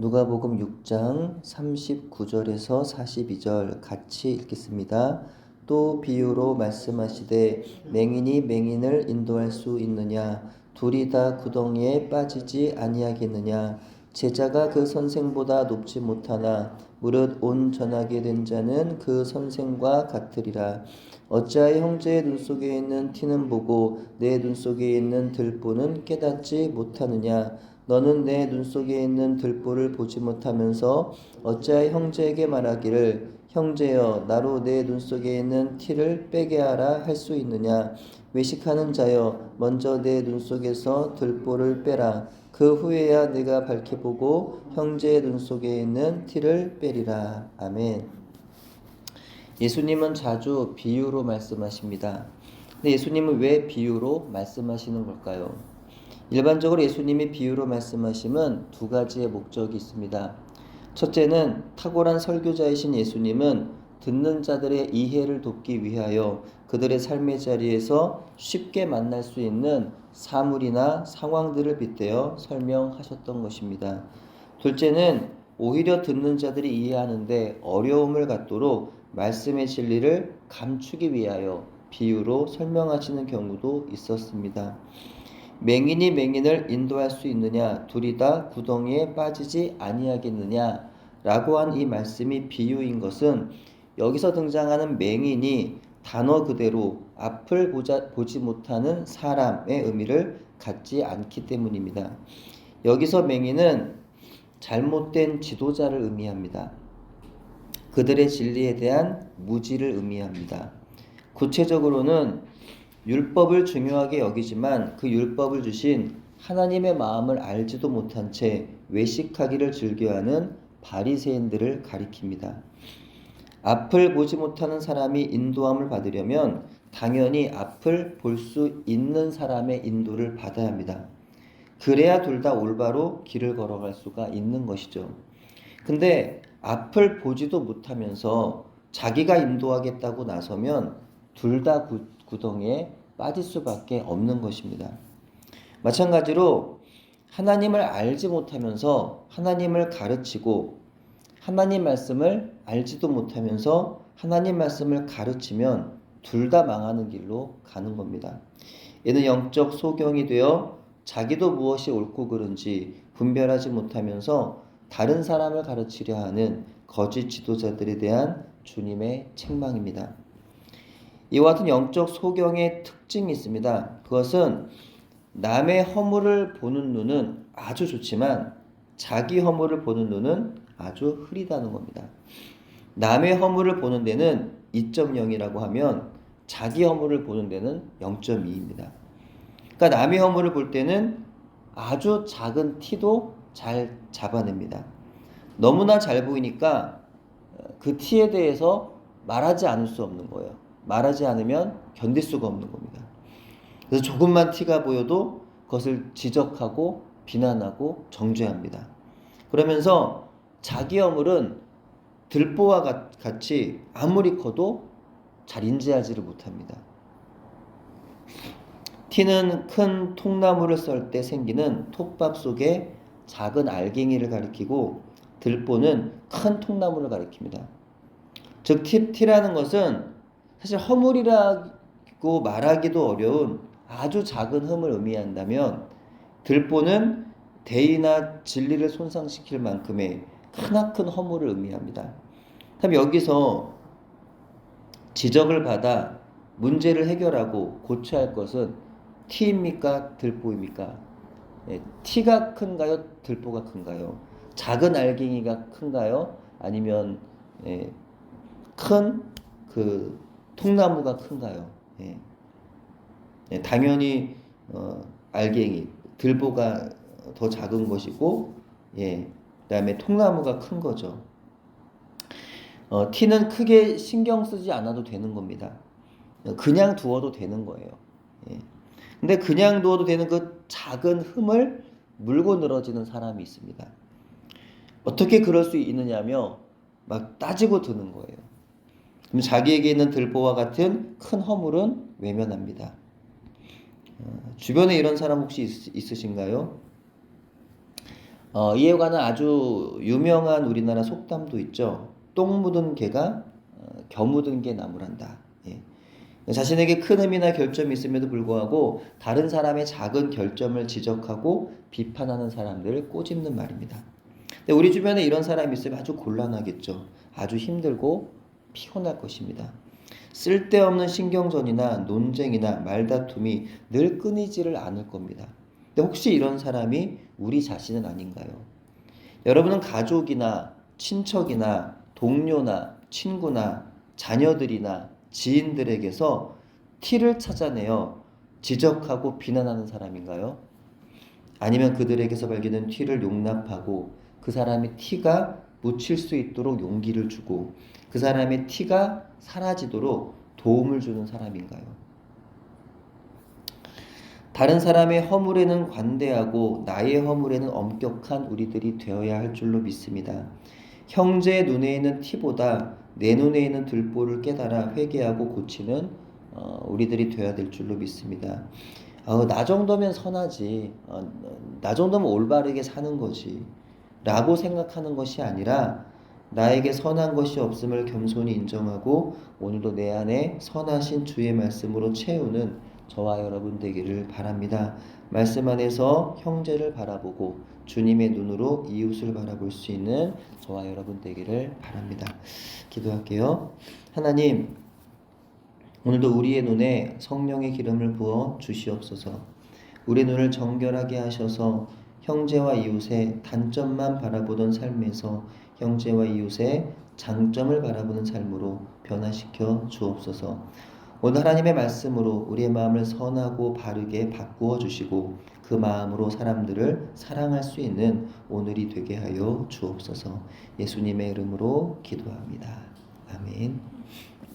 누가복음 6장 39절에서 42절 같이 읽겠습니다. 또 비유로 말씀하시되 맹인이 맹인을 인도할 수 있느냐 둘이 다 구덩이에 빠지지 아니하겠느냐 제자가 그 선생보다 높지 못하나 무릇 온 전하게 된 자는 그 선생과 같으리라. 어찌하여 형제의 눈 속에 있는 티는 보고 내 눈 속에 있는 들보는 깨닫지 못하느냐? 너는 내 눈 속에 있는 들보를 보지 못하면서 어찌하여 형제에게 말하기를 형제여 나로 내 눈 속에 있는 티를 빼게 하라 할 수 있느냐 외식하는 자여 먼저 내 눈 속에서 들보를 빼라 그 후에야 내가 밝히 보고 형제의 눈 속에 있는 티를 빼리라 아멘. 예수님은 자주 비유로 말씀하십니다. 근데 예수님은 왜 비유로 말씀하시는 걸까요? 일반적으로 예수님이 비유로 말씀하심은 두 가지의 목적이 있습니다. 첫째는 탁월한 설교자이신 예수님은 듣는 자들의 이해를 돕기 위하여 그들의 삶의 자리에서 쉽게 만날 수 있는 사물이나 상황들을 빗대어 설명하셨던 것입니다. 둘째는 오히려 듣는 자들이 이해하는데 어려움을 갖도록 말씀의 진리를 감추기 위하여 비유로 설명하시는 경우도 있었습니다. 맹인이 맹인을 인도할 수 있느냐 둘이 다 구덩이에 빠지지 아니하겠느냐 라고 한 이 말씀이 비유인 것은 여기서 등장하는 맹인이 단어 그대로 앞을 보자, 보지 못하는 사람의 의미를 갖지 않기 때문입니다. 여기서 맹인은 잘못된 지도자를 의미합니다. 그들의 진리에 대한 무지를 의미합니다. 구체적으로는 율법을 중요하게 여기지만 그 율법을 주신 하나님의 마음을 알지도 못한 채 외식하기를 즐겨하는 바리새인들을 가리킵니다. 앞을 보지 못하는 사람이 인도함을 받으려면 당연히 앞을 볼 수 있는 사람의 인도를 받아야 합니다. 그래야 둘 다 올바로 길을 걸어갈 수가 있는 것이죠. 근데 앞을 보지도 못하면서 자기가 인도하겠다고 나서면 둘 다 구덩이에 빠질 수밖에 없는 것입니다. 마찬가지로 하나님을 알지 못하면서 하나님을 가르치고 하나님 말씀을 알지도 못하면서 하나님 말씀을 가르치면 둘 다 망하는 길로 가는 겁니다. 이는 영적 소경이 되어 자기도 무엇이 옳고 그른지 분별하지 못하면서 다른 사람을 가르치려 하는 거짓 지도자들에 대한 주님의 책망입니다. 이와 같은 영적 소경의 특징이 있습니다. 그것은 남의 허물을 보는 눈은 아주 좋지만 자기 허물을 보는 눈은 아주 흐리다는 겁니다. 남의 허물을 보는 데는 2.0이라고 하면 자기 허물을 보는 데는 0.2입니다. 그러니까 남의 허물을 볼 때는 아주 작은 티도 잘 잡아냅니다. 너무나 잘 보이니까 그 티에 대해서 말하지 않을 수 없는 거예요. 말하지 않으면 견딜 수가 없는 겁니다. 그래서 조금만 티가 보여도 그것을 지적하고 비난하고 정죄합니다. 그러면서 자기 허물은 들보와 같이 아무리 커도 잘 인지하지를 못합니다. 티는 큰 통나무를 썰 때 생기는 톱밥 속에 작은 알갱이를 가리키고 들보는 큰 통나무를 가리킵니다. 즉 티, 티라는 것은 사실 허물이라고 말하기도 어려운 아주 작은 흠을 의미한다면 들보는 대의나 진리를 손상시킬 만큼의 크나큰 허물을 의미합니다. 그럼 여기서 지적을 받아 문제를 해결하고 고쳐야 할 것은 티입니까? 들보입니까? 예, 티가 큰가요? 들보가 큰가요? 작은 알갱이가 큰가요? 아니면 예, 큰그 통나무가 큰가요? 예. 예, 당연히 어, 알갱이, 들보가 더 작은 것이고, 예, 그다음에 통나무가 큰 거죠. 어, 티는 크게 신경 쓰지 않아도 되는 겁니다. 그냥 두어도 되는 거예요. 예. 근데 그냥 두어도 되는 그 작은 흠을 물고 늘어지는 사람이 있습니다. 어떻게 그럴 수 있느냐며 막 따지고 드는 거예요. 그럼 자기에게 있는 들보와 같은 큰 허물은 외면합니다. 어, 주변에 이런 사람 혹시 있, 으신가요 어, 이에 관한 아주 유명한 우리나라 속담도 있죠. 똥 묻은 개가 어, 겨 묻은 개 나무란다. 예. 자신에게 큰 의미나 결점이 있음에도 불구하고 다른 사람의 작은 결점을 지적하고 비판하는 사람들을 꼬집는 말입니다. 근데 우리 주변에 이런 사람이 있으면 아주 곤란하겠죠. 아주 힘들고 피곤할 것입니다. 쓸데없는 신경전이나 논쟁이나 말다툼이 늘 끊이지를 않을 겁니다. 근데 혹시 이런 사람이 우리 자신은 아닌가요? 여러분은 가족이나 친척이나 동료나 친구나 자녀들이나 지인들에게서 티를 찾아내어 지적하고 비난하는 사람인가요? 아니면 그들에게서 발견된 티를 용납하고 그 사람의 티가 묻힐 수 있도록 용기를 주고 그 사람의 티가 사라지도록 도움을 주는 사람인가요? 다른 사람의 허물에는 관대하고 나의 허물에는 엄격한 우리들이 되어야 할 줄로 믿습니다. 형제의 눈에 있는 티보다 내 눈에 있는 들보를 깨달아 회개하고 고치는 어, 우리들이 되어야 될 줄로 믿습니다. 어, 나 정도면 선하지, 어, 나 정도면 올바르게 사는 거지, 라고 생각하는 것이 아니라 나에게 선한 것이 없음을 겸손히 인정하고 오늘도 내 안에 선하신 주의 말씀으로 채우는 저와 여러분 되기를 바랍니다. 말씀 안에서 형제를 바라보고 주님의 눈으로 이웃을 바라볼 수 있는 저와 여러분 되기를 바랍니다. 기도할게요. 하나님, 오늘도 우리의 눈에 성령의 기름을 부어 주시옵소서. 우리 눈을 정결하게 하셔서 형제와 이웃의 단점만 바라보던 삶에서 형제와 이웃의 장점을 바라보는 삶으로 변화시켜 주옵소서. 오늘 하나님의 말씀으로 우리의 마음을 선하고 바르게 바꾸어 주시고 그 마음으로 사람들을 사랑할 수 있는 오늘이 되게 하여 주옵소서. 예수님의 이름으로 기도합니다. 아멘.